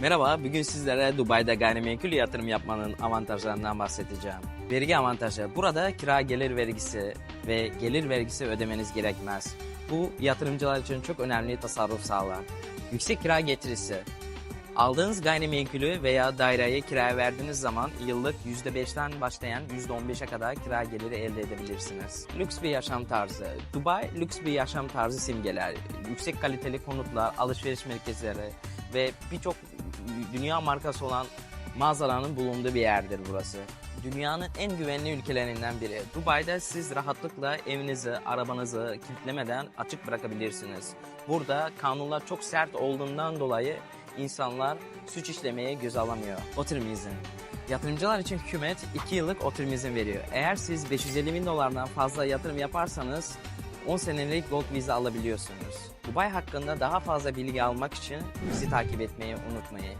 Merhaba, bugün sizlere Dubai'de gayrimenkul yatırım yapmanın avantajlarından bahsedeceğim. Vergi avantajı. Burada kira gelir vergisi ve gelir vergisi ödemeniz gerekmez. Bu yatırımcılar için çok önemli tasarruf sağlar. Yüksek kira getirisi. Aldığınız gayrimenkulü veya daireyi kiraya verdiğiniz zaman yıllık %5'ten başlayan %15'e kadar kira geliri elde edebilirsiniz. Lüks bir yaşam tarzı. Dubai lüks bir yaşam tarzı simgeler. Yüksek kaliteli konutlar, alışveriş merkezleri ve birçok dünya markası olan mağazaların bulunduğu bir yerdir burası. Dünyanın en güvenli ülkelerinden biri. Dubai'de siz rahatlıkla evinizi, arabanızı kilitlemeden açık bırakabilirsiniz. Burada kanunlar çok sert olduğundan dolayı insanlar suç işlemeye göz alamıyor. Oturum izin. Yatırımcılar için hükümet 2 yıllık oturum izin veriyor. Eğer siz 550 bin dolardan fazla yatırım yaparsanız 10 senelik gold vize alabiliyorsunuz. Dubai hakkında daha fazla bilgi almak için bizi takip etmeyi unutmayın.